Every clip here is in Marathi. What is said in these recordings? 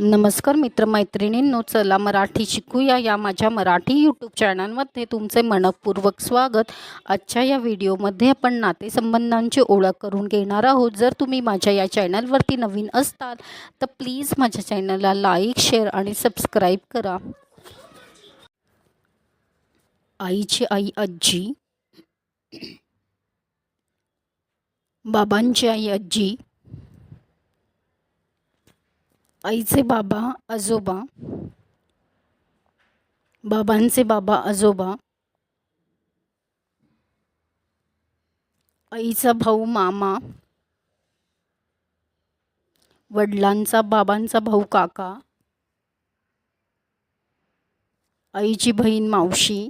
नमस्कार मित्रमैत्रिणींनो चला मराठी शिकूया या माझ्या मराठी यूट्यूब चॅनलमध्ये तुमचे मनपूर्वक स्वागत. आजच्या या व्हिडिओमध्ये आपण नातेसंबंधांची ओळख करून घेणार आहोत. जर तुम्ही माझ्या या चॅनलवरती नवीन असताल तर प्लीज माझ्या चॅनलला लाईक शेअर आणि सबस्क्राईब करा. आईची आई आजी बाबांची आई आजी आईचे बाबा आजोबा बाबांचे बाबा आजोबा आईचा भाऊ मामा वडिलांचा बाबांचा भाऊ काका आईची बहीण मावशी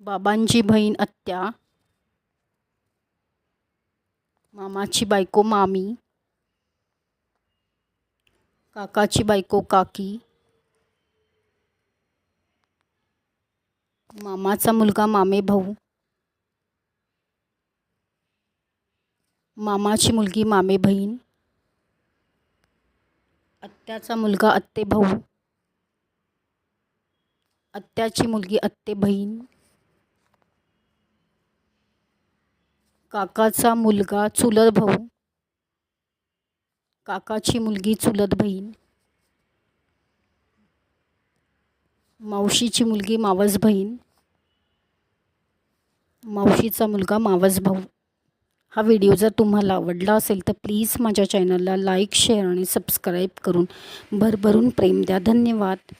बाबांची बहीण आत्या मामाची बायको मामी काकाची बायको काकी मामाचा मुलगा मामे भाऊ मामाची मुलगी मामे बहीण आत्याचा मुलगा आत्ते भाऊ आत्याची मुलगी आत्ते बहीण. काकाचा मुलगा चुलत भाऊ. काकाची मुलगी चुलत बहीण. मावशीची मुलगी मावस बहीण. मावशीचा मुलगा मावस भाऊ. हा व्हिडिओ जर तुम्हाला आवडला असेल तर प्लीज माझ्या चॅनलला लाईक शेअर आणि सबस्क्राईब करून भरभरून प्रेम द्या. धन्यवाद.